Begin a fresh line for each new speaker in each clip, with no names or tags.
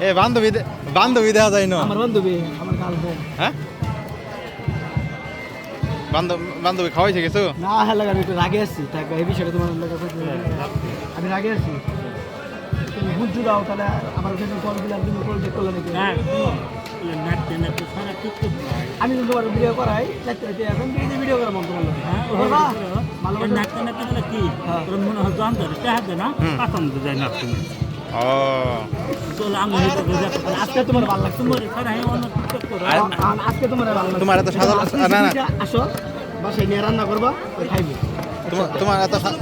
এ বান্ধবী দে- বান্ধবী দেওয়া যায় না?
আমার বান্ধবী আমার গার্লফ্রেন্ড
হ্যাঁ? বান্ধব বান্ধবী খাওয়াইছে কিছু?
না হ্যাঁ লাগা আমি একটু রাগে আসছি তাই এই বিষয়টা তোমার লোকের আমি রাগে আছি। তুমি বুঝছ দাও তাহলে আমার ওখানে কল দিলাম তুমি কল চেক করলে নাকি? আমি কিন্তু তোমার ভিডিও করাই চারটে রাতে এখন তুমি ভিডিও করা মন তোমার লোকে করবা? ভালো করে হ্যাঁ। আজকে তোমার ভালো লাগছে
আর-
আ- আজকে তোমার
এত
আজকে
না, তোমার এত সা-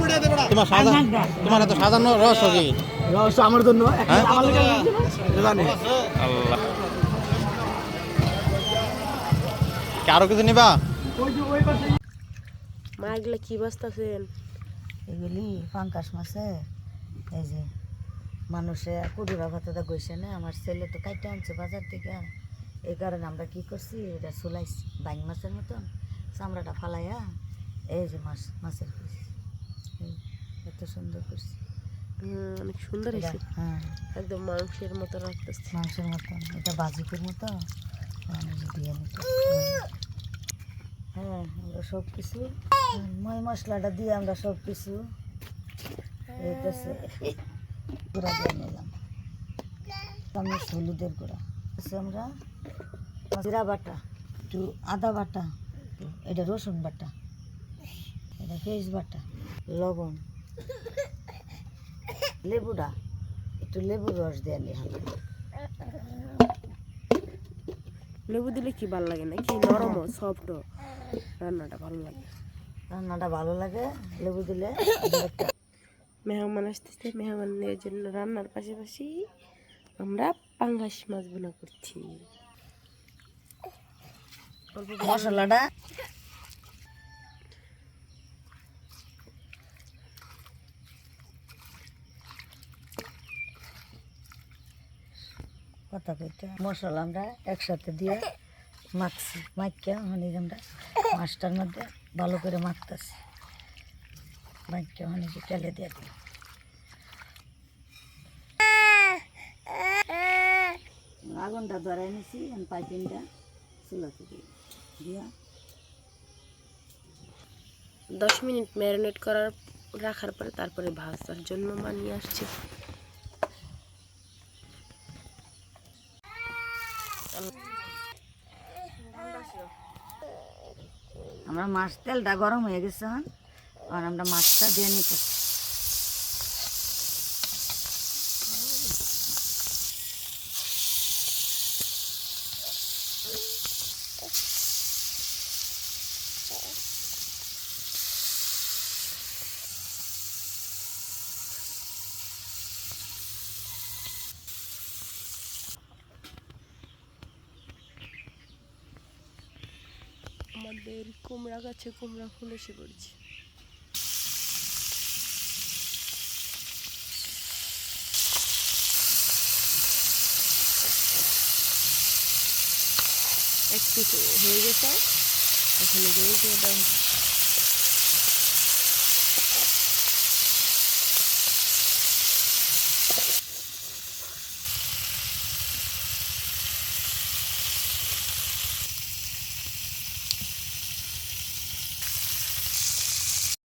তোমার সাজা তোমার এত সাজানো রস কি
রহস্য আমার জন্য
হ্যাঁ? আরও কিছু নিবা
মা এগুলো কি বাঁচতেছেন
এগুলি পাঙ্কাশ মাছে এই যে মানুষে কুড়ুরা ভাতাটা গইছে না। আমার ছেলে তো কাইটে আনছে বাজার থেকে। এই কারণে আমরা কি করছি এটা চুলাইছি বাইং মাছের মতন। চামড়াটা ফালাইয়া এই যে মাছ মাছের পিস। এত সুন্দর করছি।
অনেক সুন্দর হয়েছে।
হ্যাঁ।
একদম মাংসের মতো রাখতেছে।
মাংসের মতন এটা বাজিকের মতো। দিয়ে নিতে হ্যাঁ আমরা সব কিছু। মই মশলাটা দিয়ে আমরা সব কিছু। গুঁড়া দিয়ে নিলাম। চামচ হলুদের গুঁড়া। আছে আমরা জিরা বাটা একটু আদা বাটা এটা রসুন বাটা এটা পেঁয়াজ বাটা লবণ লেবুটা একটু লেবুর রস দিয়ে নিলাম।
লেবু দিলে কি ভালো লাগে না কি নরম সফট রান্নাটা ভালো লাগে।
রান্নাটা ভালো লাগে লেবু দিলে একটা
মেহমান আসতেছে মেহমানের জন্য রান্নার পাশাপাশি আমরা পাঙ্গাস মাছ বোনা করছি
মশলাটা কথা কইতে মশলা আমরা একসাথে দিয়ে মাখছি মাখিয়া হনি আমরা মাছটার মধ্যে ভালো করে মাখতেছি। হনি যে তেলে দিয়ে দিই আগুনটা ধরাই নিছি পাইপিংটা চুলাতে দিয়ে দিয়া।
দশ মিনিট ম্যারিনেট করার রাখার পরে তারপরে ভাজার জন্য মা নিয়ে আসছে।
আমরা মাছ তেলটা গরম হয়ে গেছে এখন। আর আমরা মাছটা দিয়ে নিতে
আমাদের কুমড়া গাছে কুমড়া ফুল এসে পড়ছে। এক পিস হয়ে গেছে এখানে জমি দিয়ে দেওয়া হচ্ছে